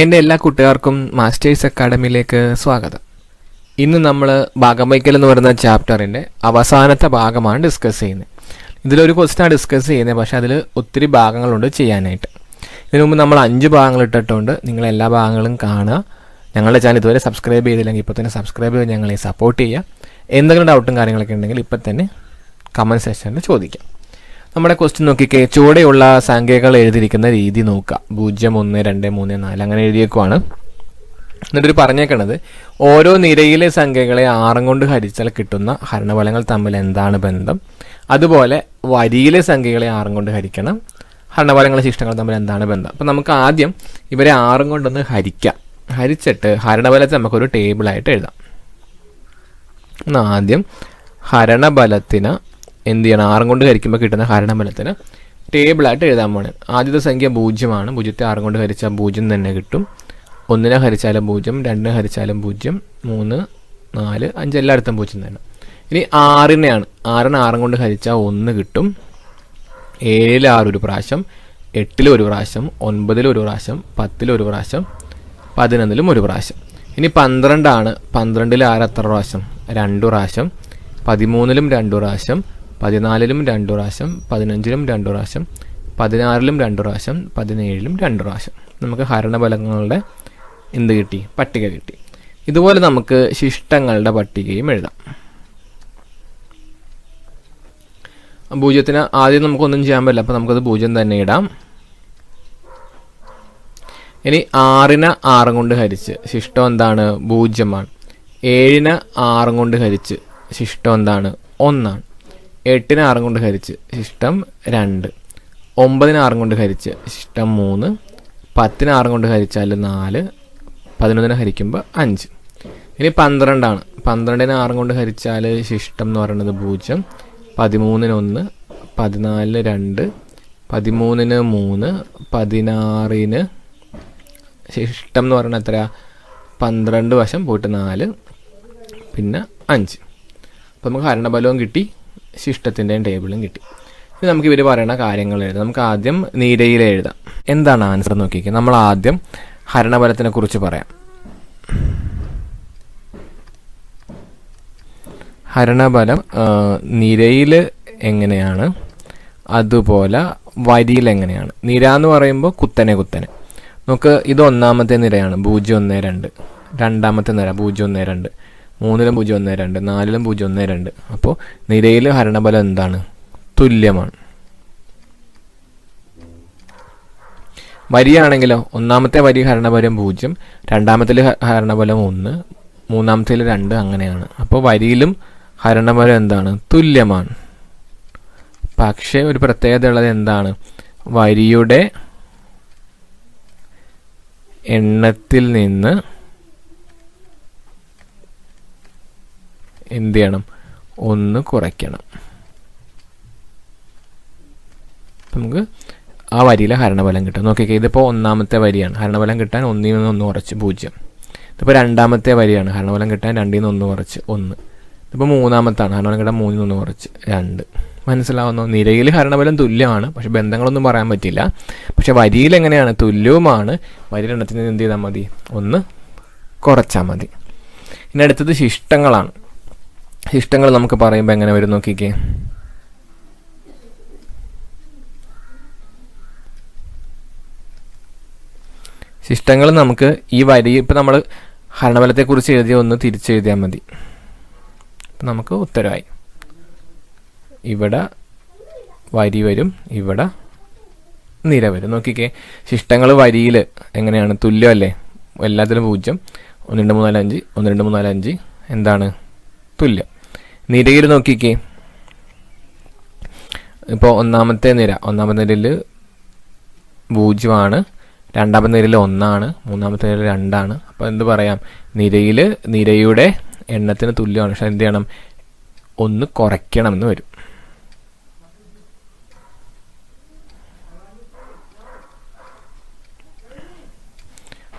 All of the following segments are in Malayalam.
എന്റെ എല്ലാ കൂട്ടുകാർക്കും മാസ്റ്റേഴ്സ് അക്കാഡമിയിലേക്ക് സ്വാഗതം. ഇന്ന് നമ്മൾ ഭാഗം വയ്ക്കൽ എന്ന് പറയുന്ന ചാപ്റ്ററിന്റെ അവസാനത്തെ ഭാഗമാണ് ഡിസ്കസ് ചെയ്യുന്നത്. ഇതിലൊരു ക്വസ്റ്റാണ് ഡിസ്കസ് ചെയ്യുന്നത് പക്ഷേ അതിൽ ഒത്തിരി ഭാഗങ്ങളുണ്ട് ചെയ്യാനായിട്ട്. ഇതിനു മുമ്പ് നമ്മൾ അഞ്ച് ഭാഗങ്ങൾ ഇട്ടിട്ടുണ്ട്. നിങ്ങൾ എല്ലാ ഭാഗങ്ങളും കാണുക. ഞങ്ങളുടെ ചാനൽ ഇതുവരെ സബ്സ്ക്രൈബ് ചെയ്തില്ലെങ്കിൽ ഇപ്പോൾ തന്നെ സബ്സ്ക്രൈബ് ചെയ്ത് ഞങ്ങളെ സപ്പോർട്ട് ചെയ്യുക. എന്തെങ്കിലും ഡൗട്ടും കാര്യങ്ങളൊക്കെ ഉണ്ടെങ്കിൽ ഇപ്പം തന്നെ കമന്റ് സെക്ഷനിൽ ചോദിക്കാം. നമ്മുടെ ക്വസ്റ്റ്യൻ നോക്കിക്കേ. ചുവടെയുള്ള സംഖ്യകൾ എഴുതിയിരിക്കുന്ന രീതി നോക്കുക. പൂജ്യം ഒന്ന് രണ്ട് മൂന്ന് നാല് അങ്ങനെ എഴുതിയേക്കുവാണ്. എന്നിട്ടൊരു പറഞ്ഞേക്കണത്. ഓരോ നിരയിലെ സംഖ്യകളെ ആറും കൊണ്ട് ഹരിച്ചാൽ കിട്ടുന്ന ഹരണഫലങ്ങൾ തമ്മിൽ എന്താണ് ബന്ധം? അതുപോലെ വരിയിലെ സംഖ്യകളെ ആറും കൊണ്ട് ഹരിക്കണം. ഹരണഫലങ്ങളെ ശിഷ്ടങ്ങൾ തമ്മിൽ എന്താണ് ബന്ധം? അപ്പം നമുക്ക് ആദ്യം ഇവരെ ആറും കൊണ്ടൊന്ന് ഹരിക്കാം. ഹരിച്ചിട്ട് ഹരണഫലത്തെ നമുക്കൊരു ടേബിളായിട്ട് എഴുതാം. ആദ്യം ഹരണബലത്തിന് എന്ത് ചെയ്യണം? ആറും കൊണ്ട് ഹരിക്കുമ്പോൾ കിട്ടുന്ന ഹരണബലത്തിന് ടേബിളായിട്ട് എഴുതാൻ പോകണം ആദ്യത്തെ സംഖ്യ പൂജ്യമാണ്. പൂജ്യത്തെ ആറും കൊണ്ട് ഹരിച്ചാൽ പൂജ്യം തന്നെ കിട്ടും. ഒന്നിനെ ഹരിച്ചാലും പൂജ്യം രണ്ടിനെ ഹരിച്ചാലും പൂജ്യം മൂന്ന് നാല് അഞ്ച് എല്ലായിടത്തും പൂജ്യം തന്നെ. ഇനി ആറിനെയാണ്. ആറിന് ആറും കൊണ്ട് ഹരിച്ചാൽ ഒന്ന് കിട്ടും. ഏഴിൽ ആറ് ഒരു പ്രാവശ്യം എട്ടിൽ ഒരു പ്രാവശ്യം ഒൻപതിൽ ഒരു പ്രാവശ്യം പത്തിൽ ഒരു പ്രാവശ്യം പതിനൊന്നിലും ഒരു പ്രാവശ്യം. ഇനി പന്ത്രണ്ടാണ്. പന്ത്രണ്ടിൽ ആറ് എത്ര പ്രാവശ്യം? രണ്ടു പ്രാവശ്യം. പതിമൂന്നിലും രണ്ടു പ്രാവശ്യം. പതിനാലിലും രണ്ടു പ്രാവശ്യം പതിനഞ്ചിലും രണ്ടു പ്രാവശ്യം പതിനാറിലും രണ്ടു പ്രാവശ്യം പതിനേഴിലും രണ്ടു പ്രാവശ്യം. നമുക്ക് ഹരണഫലങ്ങളുടെ എന്ത് കിട്ടി? പട്ടിക കിട്ടി. ഇതുപോലെ നമുക്ക് ശിഷ്ടങ്ങളുടെ പട്ടികയും എഴുതാം. പൂജ്യത്തിന് ആദ്യം നമുക്കൊന്നും ചെയ്യാൻ പറ്റില്ല അപ്പോൾ നമുക്കത് പൂജ്യം തന്നെ ഇടാം. ഇനി ആറിന് ആറും കൊണ്ട് ഹരിച്ച് ശിഷ്ടം എന്താണ്? പൂജ്യമാണ്. ഏഴിന് ആറും കൊണ്ട് ഹരിച്ച് ശിഷ്ടം എന്താണ്? ഒന്നാണ്. എട്ടിന് ആറും കൊണ്ട് ഹരിച്ച് ശിഷ്ടം രണ്ട്. ഒമ്പതിന് ആറും കൊണ്ട് ഹരിച്ച് ശിഷ്ടം മൂന്ന്. പത്തിന് ആറും കൊണ്ട് ഹരിച്ചാൽ നാല്. പതിനൊന്നിന് ഹരിക്കുമ്പോൾ അഞ്ച്. ഇനി പന്ത്രണ്ടാണ്. പന്ത്രണ്ടിന് ആറും കൊണ്ട് ഹരിച്ചാൽ ശിഷ്ടം എന്ന് പറയുന്നത് പൂജ്യം. പതിമൂന്നിന് ഒന്ന് പതിനാലിന് രണ്ട് പതിമൂന്നിന് മൂന്ന് പതിനാറിന് ശിഷ്ടം എന്ന് പറയുന്നത് എത്ര പന്ത്രണ്ട് വശം പോയിട്ട് നാല് പിന്നെ അഞ്ച്. അപ്പോൾ നമുക്ക് ഹരണബലവും കിട്ടി. ശിഷ്ടത്തിന്റെയും ടേബിളും കിട്ടി. ഇനി നമുക്ക് ഇവർ പറയുന്ന കാര്യങ്ങൾ എഴുതാം. നമുക്ക് ആദ്യം നീരയിൽ എഴുതാം. എന്താണ് ആൻസർ നോക്കിക്കുക നമ്മൾ ആദ്യം ഹരണബലത്തിനെ കുറിച്ച് പറയാം. ഹരണബലം നിരയിൽ എങ്ങനെയാണ്? അതുപോലെ വരിയിൽ എങ്ങനെയാണ്? നിര എന്ന് പറയുമ്പോൾ കുത്തനെ കുത്തനെ. നമുക്ക് ഇത് ഒന്നാമത്തെ നിരയാണ്. പൂജ്യം ഒന്ന് രണ്ട്. രണ്ടാമത്തെ നിര പൂജ്യം ഒന്ന് രണ്ട്. മൂന്നിലും പൂജ്യം ഒന്ന് രണ്ട് നാലിലും പൂജ്യം ഒന്ന് രണ്ട്. അപ്പോൾ നിരയിൽ ഹരണബലം എന്താണ്? തുല്യമാണ്. വരിയാണെങ്കിലോ ഒന്നാമത്തെ വരി ഹരണബലം പൂജ്യം രണ്ടാമത്തിൽ ഹരണബലം ഒന്ന് മൂന്നാമത്തിൽ രണ്ട് അങ്ങനെയാണ്. അപ്പോൾ വരിയിലും ഹരണബലം എന്താണ്? തുല്യമാണ്. പക്ഷേ ഒരു പ്രത്യേകത ഉള്ളത് എന്താണ്? വരിയുടെ എണ്ണത്തിൽ നിന്ന് എന്ത് ചെയ്യണം ഒന്ന് കുറയ്ക്കണം. നമുക്ക് ആ വരിയിലെ ഹരണബലം കിട്ടും. നോക്കിക്കേ ഇതിപ്പോൾ ഒന്നാമത്തെ വരിയാണ്. ഹരണബലം കിട്ടാൻ ഒന്നിൽ നിന്ന് ഒന്ന് കുറച്ച് പൂജ്യം. ഇതിപ്പോൾ രണ്ടാമത്തെ വരിയാണ്. ഹരണബലം കിട്ടാൻ രണ്ടിൽ നിന്ന് ഒന്ന് കുറച്ച് ഒന്ന്. ഇതിപ്പോൾ മൂന്നാമത്താണ്. ഹരണബലം കിട്ടാൻ മൂന്നിൽ നിന്ന് കുറച്ച് രണ്ട്. മനസ്സിലാവുന്നു? നിരയിൽ ഹരണബലം തുല്യമാണ്. പക്ഷെ ബന്ധങ്ങളൊന്നും പറയാൻ പറ്റില്ല. പക്ഷെ വരിയിൽ എങ്ങനെയാണ്? തുല്യവുമാണ്. വരി രണ്ടത്തിന് എന്ത് ചെയ്താൽ മതി? ഒന്ന് കുറച്ചാൽ മതി. ഇനി അടുത്തത് ശിഷ്ടങ്ങളാണ്. ശിഷ്ടങ്ങൾ നമുക്ക് പറയുമ്പോൾ എങ്ങനെ വരും നോക്കിക്കേ. ശിഷ്ടങ്ങൾ നമുക്ക് ഈ വരി ഇപ്പം നമ്മൾ ഹരണബലത്തെക്കുറിച്ച് എഴുതിയ ഒന്ന് തിരിച്ചെഴുതിയാൽ മതി. അപ്പം നമുക്ക് ഉത്തരമായി ഇവിടെ വരി വരും ഇവിടെ നിര വരും. നോക്കിക്കേ. ശിഷ്ടങ്ങൾ വരിയിൽ എങ്ങനെയാണ്? തുല്യമല്ലേ? എല്ലാത്തിലും പൂജ്യം. ഒന്ന് രണ്ട് മൂന്നാൽ അഞ്ച് ഒന്ന് രണ്ട് മൂന്നാൽ അഞ്ച്. എന്താണ്? തുല്യം. നിരയിൽ നോക്കിക്കേ. ഇപ്പോൾ ഒന്നാമത്തെ നിര. ഒന്നാമത്തെ നിരയിൽ പൂജ്യമാണ്. രണ്ടാമത്തെ നിരയിൽ ഒന്നാണ്. മൂന്നാമത്തെ നിരയിൽ രണ്ടാണ്. അപ്പോൾ എന്ത് പറയാം? നിരയിൽ നിരയുടെ എണ്ണത്തിന് തുല്യമാണ്. പക്ഷെ എന്ത് ചെയ്യണം? ഒന്ന് കുറയ്ക്കണമെന്ന് വരും.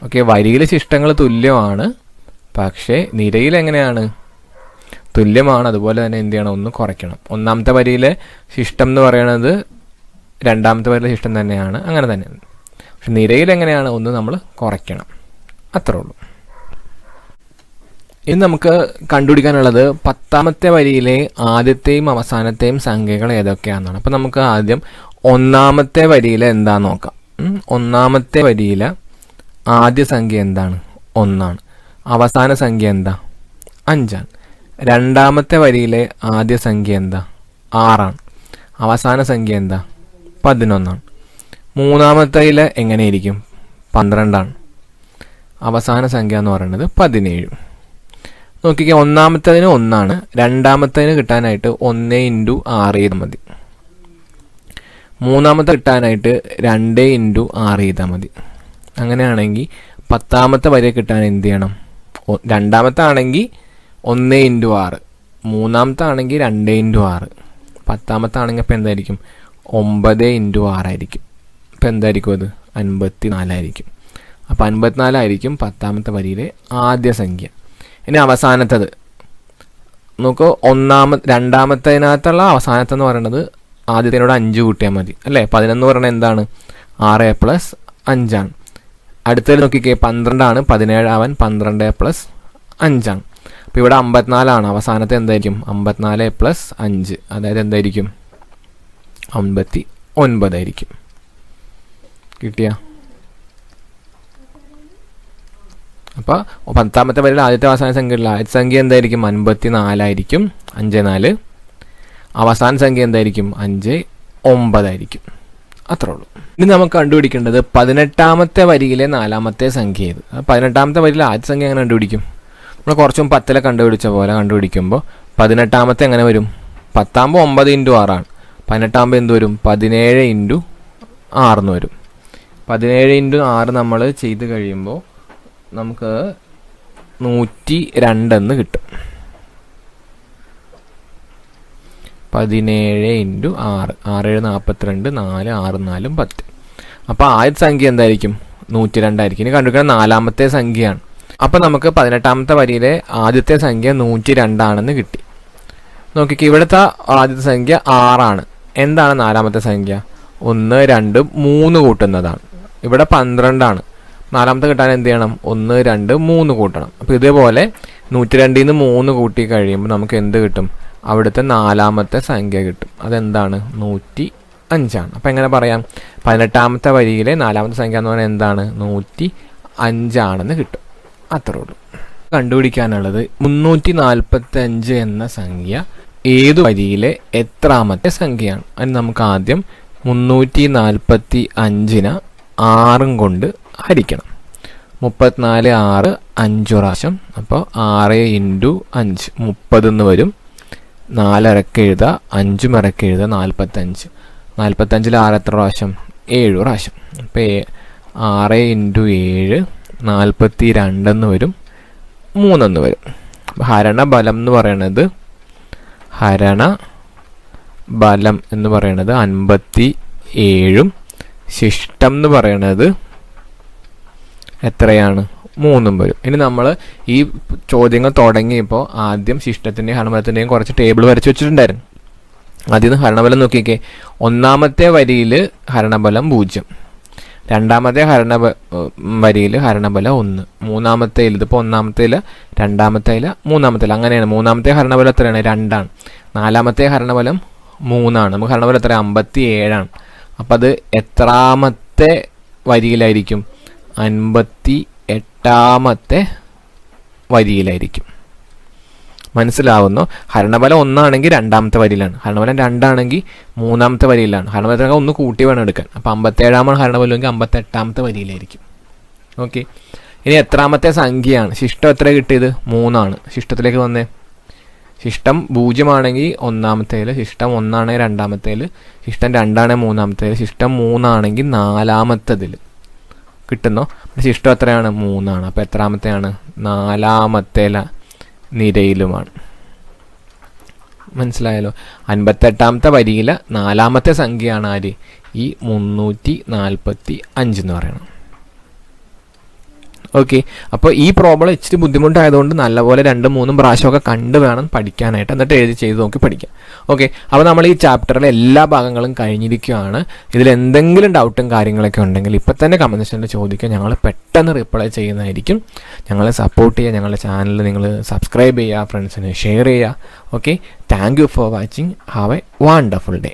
ഓക്കെ വരിയിൽ ശിഷ്ടങ്ങൾ തുല്യമാണ്. പക്ഷേ നിരയിൽ എങ്ങനെയാണ്? തുല്യമാണ്. അതുപോലെ തന്നെ എന്ത് ചെയ്യണം? ഒന്ന് കുറയ്ക്കണം. ഒന്നാമത്തെ വരിയിലെ ശിഷ്ടം എന്ന് പറയുന്നത് രണ്ടാമത്തെ വരിയിലെ ശിഷ്ടം തന്നെയാണ്. അങ്ങനെ തന്നെ. പക്ഷെ നിരയിൽ എങ്ങനെയാണ്? ഒന്ന് നമ്മൾ കുറയ്ക്കണം. അത്രേ ഉള്ളൂ. ഇനി നമുക്ക് കണ്ടുപിടിക്കാനുള്ളത് പത്താമത്തെ വരിയിലെ ആദ്യത്തെയും അവസാനത്തെയും സംഖ്യകൾ ഏതൊക്കെയാണെന്നാണ്. അപ്പം നമുക്ക് ആദ്യം ഒന്നാമത്തെ വരിയിലെ എന്താ നോക്കാം. ഒന്നാമത്തെ വരിയിലെ ആദ്യ സംഖ്യ എന്താണ്? ഒന്നാണ്. അവസാന സംഖ്യ എന്താ? അഞ്ചാണ്. രണ്ടാമത്തെ വരിയിലെ ആദ്യ സംഖ്യ എന്താ? ആറാണ്. അവസാന സംഖ്യ എന്താ? പതിനൊന്നാണ്. മൂന്നാമത്തേൽ എങ്ങനെയിരിക്കും? പന്ത്രണ്ടാണ്. അവസാന സംഖ്യ എന്ന് പറയുന്നത് പതിനേഴ്. നോക്കിക്കേ ഒന്നാമത്തതിന് ഒന്നാണ്. രണ്ടാമത്തതിന് കിട്ടാനായിട്ട് ഒന്ന് ഇന്റു ആറ് ചെയ്താൽ മതി. മൂന്നാമത്തെ കിട്ടാനായിട്ട് രണ്ട് ഇന്റു ആറ് ചെയ്താൽ മതി. അങ്ങനെയാണെങ്കിൽ പത്താമത്തെ വരെ കിട്ടാൻ എന്ത് ചെയ്യണം? രണ്ടാമത്തെ ആണെങ്കിൽ ഒന്ന് ഇന്റു ആറ്. മൂന്നാമത്തെ ആണെങ്കിൽ രണ്ട് ഇന്റു ആറ്. പത്താമത്തെ ആണെങ്കിൽ അപ്പോൾ എന്തായിരിക്കും? ഒമ്പത് ഇന്റു ആറായിരിക്കും. അപ്പോൾ എന്തായിരിക്കും അത്? അൻപത്തി നാലായിരിക്കും അപ്പോൾ അൻപത്തിനാലായിരിക്കും പത്താമത്തെ വരിയിലെ ആദ്യ സംഖ്യ. ഇനി അവസാനത്തത്. നോക്കൂ ഒന്നാമ രണ്ടാമത്തതിനകത്തുള്ള അവസാനത്തെന്ന് പറയുന്നത് ആദ്യത്തിനോട് അഞ്ച് കൂട്ടിയാൽ മതി. അല്ലേ? പതിനൊന്ന് പറയുന്നത് എന്താണ്? ആറ് പ്ലസ് അഞ്ചാണ്. അടുത്തത് നോക്കിക്കേ പന്ത്രണ്ടാണ്. പതിനേഴാവൻ പന്ത്രണ്ട് പ്ലസ് അഞ്ചാണ്. അപ്പോൾ ഇവിടെ അമ്പത്തിനാലാണ്. അവസാനത്തെ എന്തായിരിക്കും? അമ്പത്തിനാല് പ്ലസ് അഞ്ച്. അതായത് എന്തായിരിക്കും? അമ്പത്തി ഒൻപതായിരിക്കും കിട്ടിയ? അപ്പോൾ പത്താമത്തെ വരിയിൽ ആദ്യത്തെ അവസാന സംഖ്യയില്ല ആദ്യത്തെ സംഖ്യ എന്തായിരിക്കും? അൻപത്തി നാലായിരിക്കും അഞ്ച് നാല്. അവസാന സംഖ്യ എന്തായിരിക്കും? അഞ്ച് ഒമ്പതായിരിക്കും അത്രേ ഉള്ളൂ. ഇനി നമുക്ക് കണ്ടുപിടിക്കേണ്ടത് പതിനെട്ടാമത്തെ വരിയിലെ നാലാമത്തെ സംഖ്യ ഏത്? പതിനെട്ടാമത്തെ വരിയിലെ ആദ്യ സംഖ്യ എങ്ങനെ കണ്ടുപിടിക്കും? നമ്മൾ കുറച്ചും പത്തിലെ കണ്ടുപിടിച്ച പോലെ കണ്ടുപിടിക്കുമ്പോൾ പതിനെട്ടാമത്തെ എങ്ങനെ വരും? പത്താകുമ്പോൾ ഒമ്പത് ഇന്റു ആറാണ്. പതിനെട്ടാകുമ്പോൾ എന്ത് വരും? പതിനേഴ് ഇന്റു ആറെന്ന് വരും. പതിനേഴ് ഇന്റു ആറ് നമ്മൾ ചെയ്ത് കഴിയുമ്പോൾ നമുക്ക് നൂറ്റി രണ്ടെന്ന് കിട്ടും. പതിനേഴ് ഇന്റു ആറ്. ആറ് ഏഴ് നാൽപ്പത്തിരണ്ട് നാല് ആറ് നാലും പത്ത്. അപ്പോൾ ആദ്യത്തെ സംഖ്യ എന്തായിരിക്കും? നൂറ്റി രണ്ടായിരിക്കും. ഇനി കണ്ടുപിടിക്കുന്ന നാലാമത്തെ സംഖ്യയാണ്. അപ്പോൾ നമുക്ക് പതിനെട്ടാമത്തെ വരിയിലെ ആദ്യത്തെ സംഖ്യ നൂറ്റി രണ്ടാണെന്ന് കിട്ടി. നോക്കിക്കേ ഇവിടുത്തെ ആദ്യത്തെ സംഖ്യ ആറാണ്. എന്താണ് നാലാമത്തെ സംഖ്യ? ഒന്ന് രണ്ട് മൂന്ന് കൂട്ടുന്നതാണ്. ഇവിടെ പന്ത്രണ്ടാണ്. നാലാമത്തെ കിട്ടാൻ എന്ത് ചെയ്യണം? ഒന്ന് രണ്ട് മൂന്ന് കൂട്ടണം. അപ്പോൾ ഇതേപോലെ നൂറ്റി രണ്ടിൽ നിന്ന് മൂന്ന് കൂട്ടി കഴിയുമ്പോൾ നമുക്ക് എന്ത് കിട്ടും? അവിടുത്തെ നാലാമത്തെ സംഖ്യ കിട്ടും. അതെന്താണ്? നൂറ്റി അഞ്ചാണ് അപ്പോൾ എങ്ങനെ പറയാം? പതിനെട്ടാമത്തെ വരിയിലെ നാലാമത്തെ സംഖ്യ എന്ന് പറഞ്ഞാൽ എന്താണ്? നൂറ്റി അഞ്ചാണെന്ന് കിട്ടും. അത്രേ ഉള്ളൂ കണ്ടുപിടിക്കാനുള്ളത് മുന്നൂറ്റി നാൽപ്പത്തി അഞ്ച് എന്ന സംഖ്യ. ഏതു വരിയിലെ എത്രാമത്തെ സംഖ്യയാണ്? അതിന് നമുക്ക് ആദ്യം മുന്നൂറ്റി നാൽപ്പത്തി അഞ്ചിന് ആറും കൊണ്ട് ഹരിക്കണം. മുപ്പത്തിനാല് ആറ് അഞ്ച് പ്രാവശ്യം. അപ്പോൾ ആറ് ഇന്റു അഞ്ച് മുപ്പതെന്ന് വരും. നാലരക്ക് എഴുതുക അഞ്ചും ഇറക്ക് എഴുതുക നാൽപ്പത്തഞ്ച് നാൽപ്പത്തഞ്ചിൽ ആറ് എത്ര പ്രാവശ്യം? ഏഴ് പ്രാവശ്യം. അപ്പോൾ ആറ് ഇന്റു ഏഴ് നാൽപ്പത്തി രണ്ടെന്ന് വരും മൂന്നെന്ന് വരും. ഹരണബലം ഹരണ ബലം എന്ന് പറയണത് ഹരണ ബലം എന്ന് പറയണത് അൻപത്തി ഏഴും ശിഷ്ടം എന്ന് പറയണത് എത്രയാണ്? മൂന്നും വരും. ഇനി നമ്മൾ ഈ ചോദ്യങ്ങൾ തുടങ്ങിയപ്പോൾ ആദ്യം ശിഷ്ടത്തിന്റെയും ഹരണബലത്തിന്റെയും കുറച്ച് ടേബിൾ വരച്ച് വെച്ചിട്ടുണ്ടായിരുന്നു. ആദ്യം ഹരണബലം നോക്കിക്കേ. ഒന്നാമത്തെ വരിയിൽ ഹരണബലം പൂജ്യം. രണ്ടാമത്തെ ഹരണ വരിയിൽ ഹരണബല ഒന്ന്. മൂന്നാമത്തേൽ ഇതിപ്പോൾ ഒന്നാമത്തേൽ രണ്ടാമത്തേൽ മൂന്നാമത്തേൽ അങ്ങനെയാണ്. മൂന്നാമത്തെ ഹരണബലം എത്രയാണ്? രണ്ടാണ്. നാലാമത്തെ ഹരണബലം മൂന്നാണ്. നമുക്ക് ഹരണബലം എത്ര അമ്പത്തി ഏഴാണ് അപ്പം അത് എത്രാമത്തെ വരിയിലായിരിക്കും? അൻപത്തി എട്ടാമത്തെ വരിയിലായിരിക്കും. മനസ്സിലാവുന്നു. ഹരണബലം ഒന്നാണെങ്കിൽ രണ്ടാമത്തെ വരിയിലാണ്. ഹരണബലം രണ്ടാണെങ്കിൽ മൂന്നാമത്തെ വരിയിലാണ്. ഹരണബലത്തിനൊക്കെ ഒന്ന് കൂട്ടി വേണം എടുക്കാൻ. അപ്പം അമ്പത്തേഴാമാണ് ഹരണബലമെങ്കിൽ അമ്പത്തെട്ടാമത്തെ വരിയിലായിരിക്കും. ഓക്കെ. ഇനി എത്രാമത്തെ സംഖ്യയാണ്? ശിഷ്ടം എത്ര കിട്ടിയത്? മൂന്നാണ്. ശിഷ്ടത്തിലേക്ക് വന്നേ. ശിഷ്ടം പൂജ്യമാണെങ്കിൽ ഒന്നാമത്തേൽ ശിഷ്ടം ഒന്നാണെങ്കിൽ രണ്ടാമത്തേൽ ശിഷ്ടം രണ്ടാണെങ്കിൽ മൂന്നാമത്തേൽ ശിഷ്ടം മൂന്നാണെങ്കിൽ നാലാമത്തതിൽ കിട്ടുന്നു? ശിഷ്ടം എത്രയാണ്? മൂന്നാണ്. അപ്പോൾ എത്രാമത്തെയാണ്? നാലാമത്തെ നിരയിലുമാണ്. മനസ്സിലായല്ലോ? അൻപത്തെട്ടാമത്തെ വരിയിലെ നാലാമത്തെ സംഖ്യയാണ് ആര്? ഈ മുന്നൂറ്റി നാൽപ്പത്തി അഞ്ച് എന്ന് പറയണം. ഓക്കെ അപ്പോൾ ഈ പ്രോബ്ലം ഇച്ചിരി ബുദ്ധിമുട്ടായതുകൊണ്ട് നല്ലപോലെ രണ്ടും മൂന്നും പ്രാവശ്യമൊക്കെ കണ്ട് വേണം പഠിക്കാനായിട്ട്. എന്നിട്ട് എഴുതി ചെയ്ത് നോക്കി പഠിക്കാം. ഓക്കെ അപ്പോൾ നമ്മൾ ഈ ചാപ്റ്ററിലെ എല്ലാ ഭാഗങ്ങളും കഴിഞ്ഞിരിക്കുകയാണ് ഇതിൽ എന്തെങ്കിലും ഡൗട്ടും കാര്യങ്ങളൊക്കെ ഉണ്ടെങ്കിൽ ഇപ്പം തന്നെ കമന്റ് സെക്ഷനിൽ ചോദിക്കുക ഞങ്ങൾ പെട്ടെന്ന് റിപ്ലൈ ചെയ്യുന്നതായിരിക്കും. ഞങ്ങളെ സപ്പോർട്ട് ചെയ്യുക. ഞങ്ങളുടെ ചാനൽ നിങ്ങൾ സബ്സ്ക്രൈബ് ചെയ്യുക. ഫ്രണ്ട്സിന് ഷെയർ ചെയ്യുക. Okay thank you for watching have a wonderful day